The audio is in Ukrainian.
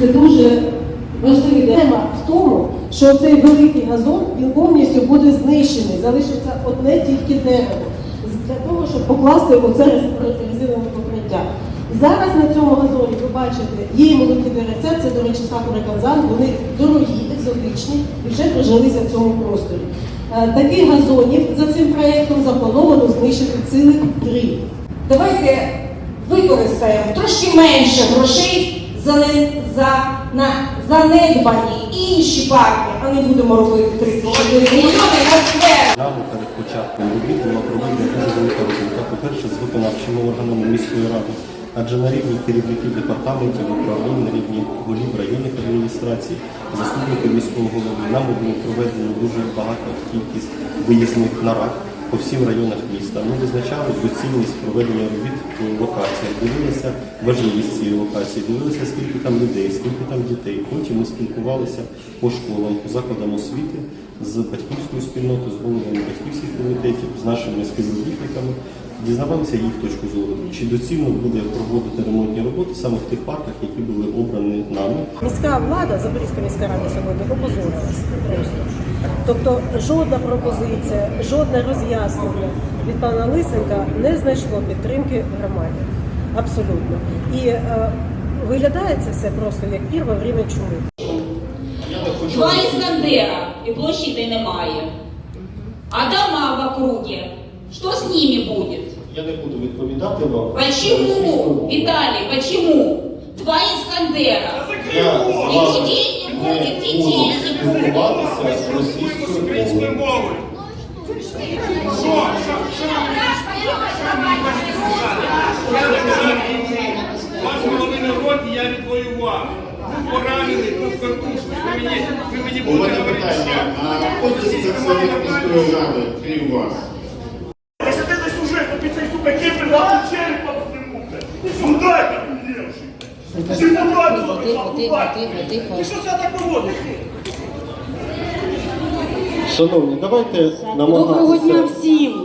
Це дуже важливий тема в тому, що цей великий газон він повністю буде знищений. Залишиться одне тільки дерево для того, щоб покласти оце резинове покриття. Зараз на цьому газоні ви бачите, є і молоді деревця, це, до речі, сакура канзан, вони дорогі, екзотичні і вже прижилися в цьому просторі. Е, Таких газонів за цим проєктом заплановано знищити цілих три. Давайте використаємо трошки менше грошей за, не- за на занедбані інші парки, а не будемо робити 34 мільйони на сквер. Нами перед початком робіт була проведена дуже велика робота. По-перше, з виконавчими органами міської ради, адже на рівні керівників департаментів управлінь, на рівні голів районних адміністрацій, заступників міського голови, нами було проведено дуже багато кількість виїзних нарад по всім районах міста. Ми визначали доцільність проведення робіт по локаціях, дивилися важливість цієї локації, дивилися, скільки там людей, скільки там дітей. Потім ми спілкувалися по школам, по закладам освіти з батьківською спільнотою, з головами батьківських комітетів, з нашими співробітниками. Дізнавалися їх точку зору, чи доцільно буде проводити ремонтні роботи саме в тих парках, які були обрані нами. Міська влада, Запорізька міська рада сьогодні опозорилась просто. Тобто жодна пропозиція, жодне роз'яснення від пана Лисенка не знайшло підтримки в громаді. Абсолютно. І е, виглядає це все просто як пір во время чуми. Два Іскандера, і площі немає. А дома в округе, що з ними буде? Я не буду відповідати вам. Почему, Виталий, почему? Два Іскандера. І не буде. спілкуватися російською мовою. Вас половина року я відвоював. Був поранений, був контужений. Ви мені, ви мені У мене будете говорити, питання, що а хто це представник міської ради, крім вас? Если ты на сюжет, то ты цей, сука, кипр, нахуй череп подниму, блядь. Сюда, как девушек. Ты сюда, сука, нахуй, Ти що себе так поводиш? Шановні, давайте Доброго дня намагатися всім!